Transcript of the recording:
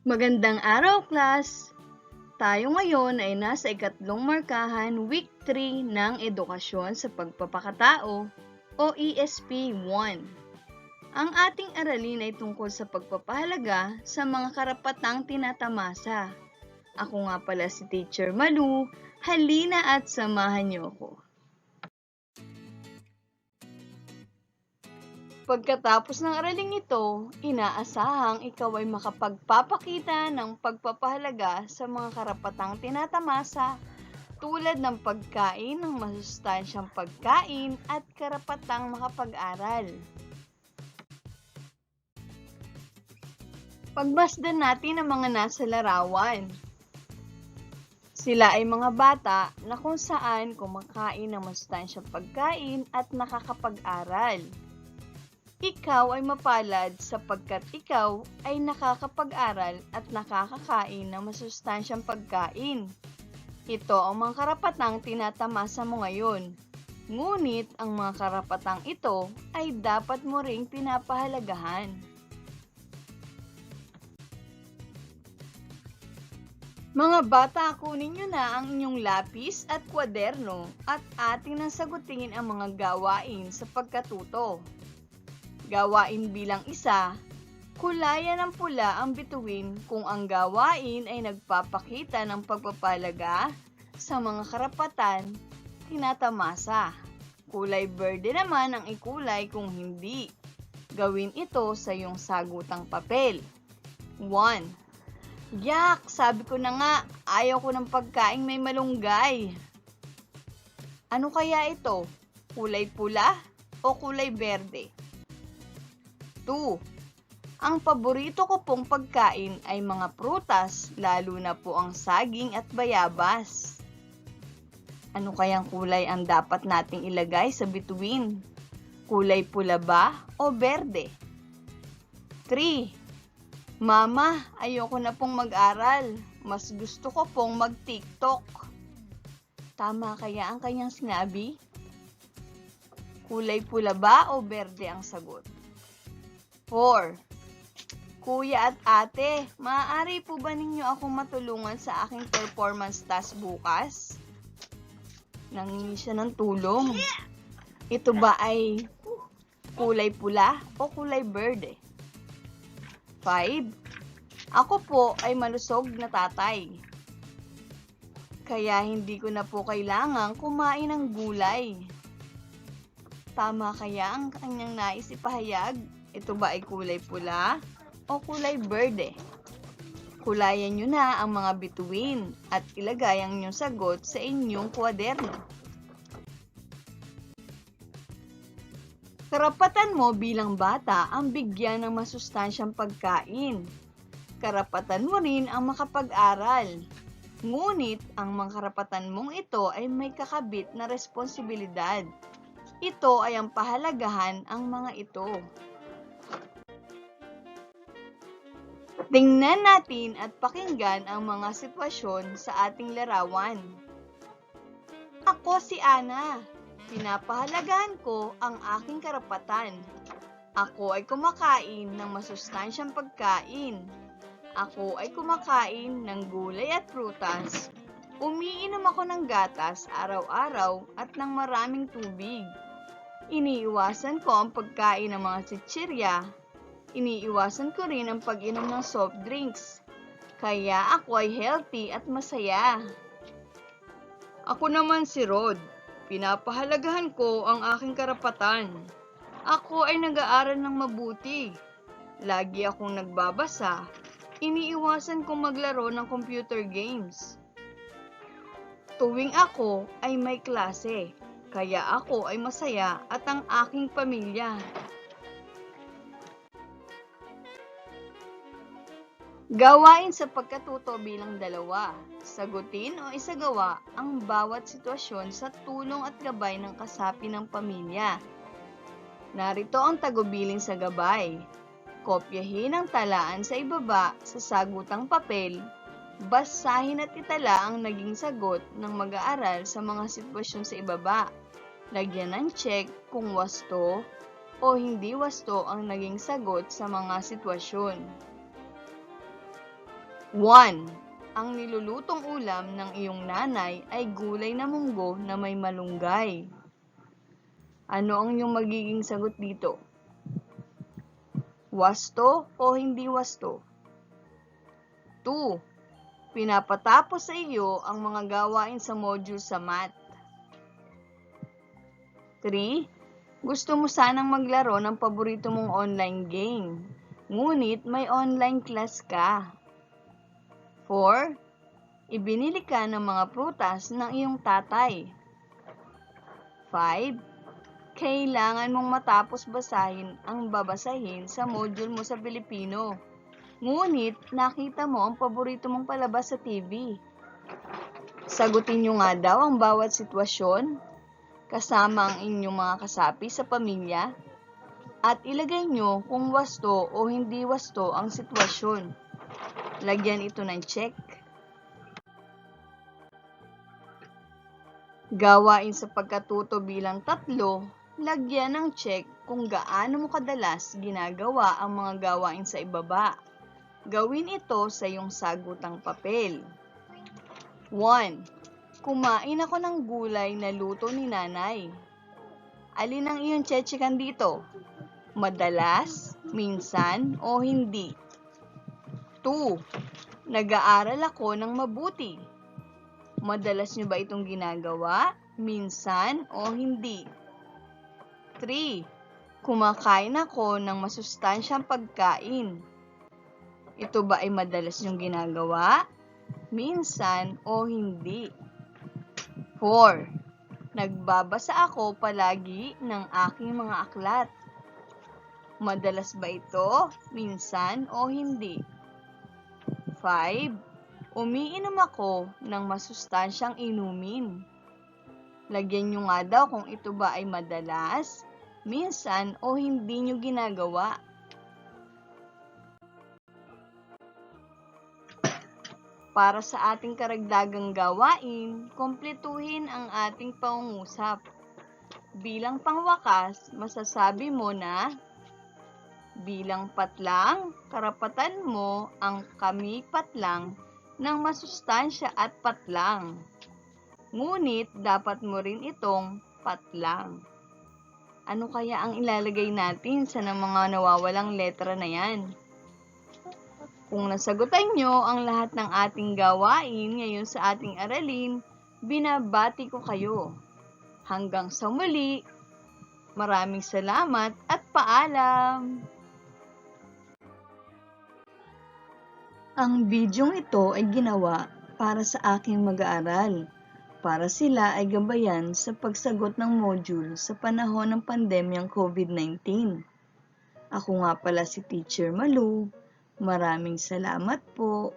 Magandang araw, class! Tayo ngayon ay nasa ikatlong markahan, week 3 ng edukasyon sa pagpapakatao o ESP 1. Ang ating aralin ay tungkol sa pagpapahalaga sa mga karapatang tinatamasa. Ako nga pala si Teacher Malu, halina at samahan niyo ako. Pagkatapos ng araling ito, inaasahang ikaw ay makapagpapakita ng pagpapahalaga sa mga karapatang tinatamasa tulad ng pagkain ng masustansyang pagkain at karapatang makapag-aral. Pagmasdan natin ang mga nasa larawan. Sila ay mga bata na kung saan kumakain ng masustansyang pagkain at nakakapag-aral. Ikaw ay mapalad sapagkat ikaw ay nakakapag-aral at nakakakain ng masustansyang pagkain. Ito ang mga karapatang tinatamasa mo ngayon. Ngunit ang mga karapatang ito ay dapat mo ring pinapahalagahan. Mga bata, kunin nyo na ang inyong lapis at kwaderno at ating nang ang mga gawain sa pagkatuto. Gawain bilang isa, kulayan ng pula ang bituin kung ang gawain ay nagpapakita ng pagpapalaga sa mga karapatan tinatamasa. Kulay berde naman ang ikulay kung hindi. Gawin ito sa iyong sagutang papel. 1. Yak, sabi ko na nga, ayaw ko ng pagkain may malunggay. Ano kaya ito? Kulay pula o kulay berde? 2. Ang paborito ko pong pagkain ay mga prutas, lalo na po ang saging at bayabas. Ano kayang kulay ang dapat nating ilagay sa bituin? Kulay pula ba o berde? 3. Mama, ayoko na pong mag-aral. Mas gusto ko pong mag-TikTok. Tama kaya ang kanyang sinabi? Kulay pula ba o berde ang sagot? 4. Kuya at ate, maaari po ba ninyo akong matulungan sa aking performance task bukas? Nangingi siya ng tulong. Ito ba ay kulay pula o kulay berde? 5. Ako po ay malusog na tatay. Kaya hindi ko na po kailangang kumain ng gulay. Tama kaya ang kanyang nais ipahayag? Ito ba ay kulay pula o kulay berde? Kulayan nyo na ang mga bituin at ilagay ang inyong sagot sa inyong kwaderno. Karapatan mo bilang bata ang bigyan ng masustansyang pagkain. Karapatan mo rin ang makapag-aral. Ngunit ang mga karapatan mong ito ay may kakabit na responsibilidad. Ito ay ang pahalagahan ang mga ito. Tingnan natin at pakinggan ang mga sitwasyon sa ating larawan. Ako si Ana. Pinapahalagahan ko ang aking karapatan. Ako ay kumakain ng masustansyang pagkain. Ako ay kumakain ng gulay at prutas. Umiinom ako ng gatas araw-araw at ng maraming tubig. Iniiwasan ko ang pagkain ng mga chichirya. Iniiwasan ko rin ang pag-inom ng soft drinks. Kaya ako ay healthy at masaya. Ako naman si Rod. Pinapahalagahan ko ang aking karapatan. Ako ay nag-aaral ng mabuti. Lagi akong nagbabasa. Iniiwasan kong maglaro ng computer games. Tuwing ako ay may klase, kaya ako ay masaya at ang aking pamilya. Gawain sa pagkatuto bilang dalawa. Sagutin o isagawa ang bawat sitwasyon sa tulong at gabay ng kasapi ng pamilya. Narito ang tagubilin sa gabay. Kopyahin ang talaan sa ibaba sa sagutang papel. Basahin at itala ang naging sagot ng mag-aaral sa mga sitwasyon sa ibaba. Lagyan ng check kung wasto o hindi wasto ang naging sagot sa mga sitwasyon. 1. Ang nilulutong ulam ng iyong nanay ay gulay na munggo na may malunggay. Ano ang iyong magiging sagot dito? Wasto o hindi wasto? 2. Pinapatapos sa iyo ang mga gawain sa module sa math. 3. Gusto mo sanang maglaro ng paborito mong online game. Ngunit may online class ka. 4. Ibinili ka ng mga prutas ng iyong tatay. 5. Kailangan mong matapos basahin ang babasahin sa module mo sa Pilipino. Ngunit nakita mo ang paborito mong palabas sa TV. Sagutin nyo nga daw ang bawat sitwasyon kasama ang inyong mga kasapi sa pamilya at ilagay nyo kung wasto o hindi wasto ang sitwasyon. Lagyan ito ng check. Gawain sa pagkatuto bilang tatlo, lagyan ng check kung gaano mo kadalas ginagawa ang mga gawain sa ibaba. Gawin ito sa iyong sagutang papel. 1. Kumain ako ng gulay na luto ni nanay. Alin ang iyong tsetsekan dito? Madalas, minsan, o hindi? 2. Nag-aaral ako ng mabuti. Madalas niyo ba itong ginagawa? Minsan o hindi? 3. Kumakain ako ng masustansyang pagkain. Ito ba ay madalas niyong ginagawa? Minsan o hindi? 4. Nagbabasa ako palagi ng aking mga aklat. Madalas ba ito? Minsan o hindi? 5. Umiinom ako ng masustansyang inumin. Lagyan nyo nga daw kung ito ba ay madalas, minsan o hindi nyo ginagawa. Para sa ating karagdagang gawain, kumpletuhin ang ating pangungusap. Bilang pangwakas, masasabi mo na bilang patlang, karapatan mo ang kami patlang ng masustansya at patlang. Ngunit dapat mo rin itong patlang. Ano kaya ang ilalagay natin sa mga nawawalang letra na yan? Kung nasagutan nyo ang lahat ng ating gawain ngayon sa ating aralin, binabati ko kayo. Hanggang sa muli, maraming salamat at paalam! Ang bidyong ito ay ginawa para sa aking mag-aaral, para sila ay gabayan sa pagsagot ng module sa panahon ng pandemyang COVID-19. Ako nga pala si Teacher Malu, Maraming salamat po.